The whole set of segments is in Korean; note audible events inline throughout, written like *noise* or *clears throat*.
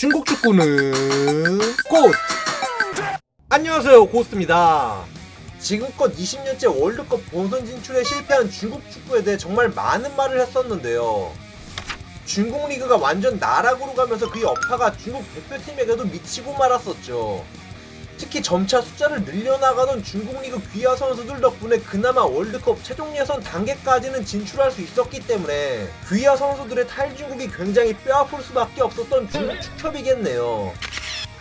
중국 축구는 꽃! 안녕하세요 고스트입니다. 지금껏 20년째 월드컵 본선 진출에 실패한 중국 축구에 대해 정말 많은 말을 했었는데요. 중국 리그가 완전 나락으로 가면서 그 여파가 중국 대표팀에게도 미치고 말았었죠 특히 점차 숫자를 늘려나가던 중국 리그 귀하 선수들 덕분에 그나마 월드컵 최종 예선 단계까지는 진출할 수 있었기 때문에 귀하 선수들의 탈중국이 굉장히 뼈아플 수밖에 없었던 중국 축협이겠네요.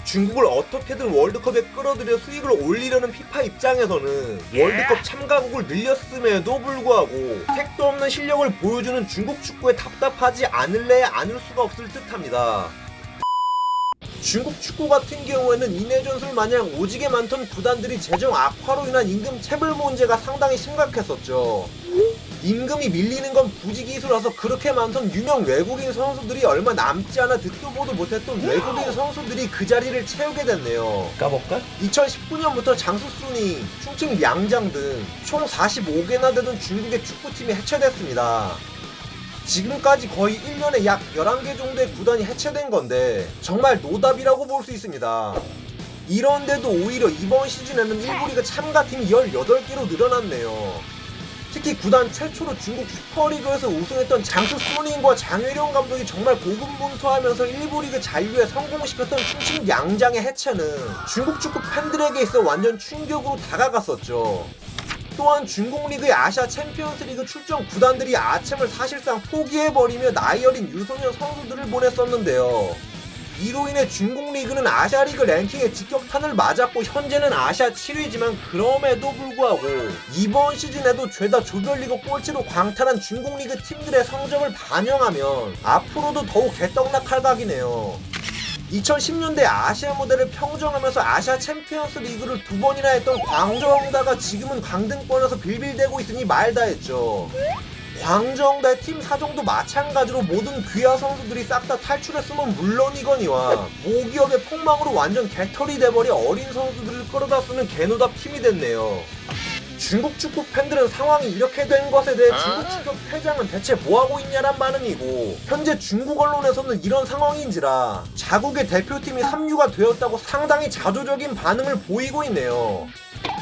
중국을 어떻게든 월드컵에 끌어들여 수익을 올리려는 피파 입장에서는 월드컵 참가국을 늘렸음에도 불구하고 택도 없는 실력을 보여주는 중국 축구에 답답하지 않을래 않을 수가 없을 듯합니다. 중국 축구 같은 경우에는 인해 전술 마냥 오지게 많던 구단들이 재정 악화로 인한 임금 체불 문제가 상당히 심각했었죠. 임금이 밀리는 건 부지기수라서 그렇게 많던 유명 외국인 선수들이 얼마 남지 않아 듣도 보도 못했던 외국인 선수들이 그 자리를 채우게 됐네요. 까볼까? 2019년부터 장수순이, 충칭 양장 등 총 45개나 되던 중국의 축구팀이 해체됐습니다. 지금까지 거의 1년에 약 11개 정도의 구단이 해체된 건데 정말 노답이라고 볼 수 있습니다. 이런데도 오히려 이번 시즌에는 1부 리그 참가팀이 18개로 늘어났네요. 특히 구단 최초로 중국 슈퍼리그에서 우승했던 장수 수닝과 장혜령 감독이 정말 고군분투하면서 1부 리그 잔류에 성공시켰던 충칭 양장의 해체는 중국 축구 팬들에게 있어 완전 충격으로 다가갔었죠. 또한 중국 리그의 아시아 챔피언스 리그 출전 구단들이 아챔을 사실상 포기해버리며 나이 어린 유소년 선수들을 보냈었는데요. 이로 인해 중국 리그는 아시아 리그 랭킹의 직격탄을 맞았고 현재는 아시아 7위지만 그럼에도 불구하고 이번 시즌에도 죄다 조별리그 꼴찌로 광탈한 중국 리그 팀들의 성적을 반영하면 앞으로도 더욱 개떡락할 각이네요. 2010년대 아시아 무대를 평정하면서 아시아 챔피언스 리그를 두 번이나 했던 광저홍다가 지금은 강등권에서 빌빌대고 있으니 말다 했죠. 광저홍다의 팀 사정도 마찬가지로 모든 귀하 선수들이 싹 다 탈출했으면 물론이거니와 모기업의 폭망으로 완전 개털이 돼버려 어린 선수들을 끌어다 쓰는 개노답 팀이 됐네요. 중국 축구 팬들은 상황이 이렇게 된 것에 대해 중국 축구 회장은 대체 뭐하고 있냐란 반응이고 현재 중국 언론에서는 이런 상황인지라 자국의 대표팀이 합류가 되었다고 상당히 자조적인 반응을 보이고 있네요.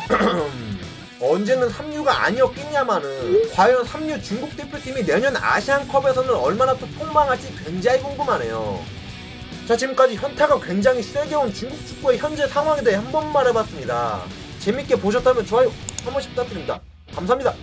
*clears throat* 언제는 합류가 아니었겠냐마는 과연 합류 중국 대표팀이 내년 아시안컵에서는 얼마나 또 폭망할지 굉장히 궁금하네요. 자 지금까지 현타가 굉장히 세게 온 중국 축구의 현재 상황에 대해 한 번 말해봤습니다. 재밌게 보셨다면 좋아요 한 번씩 부탁드립니다. 감사합니다.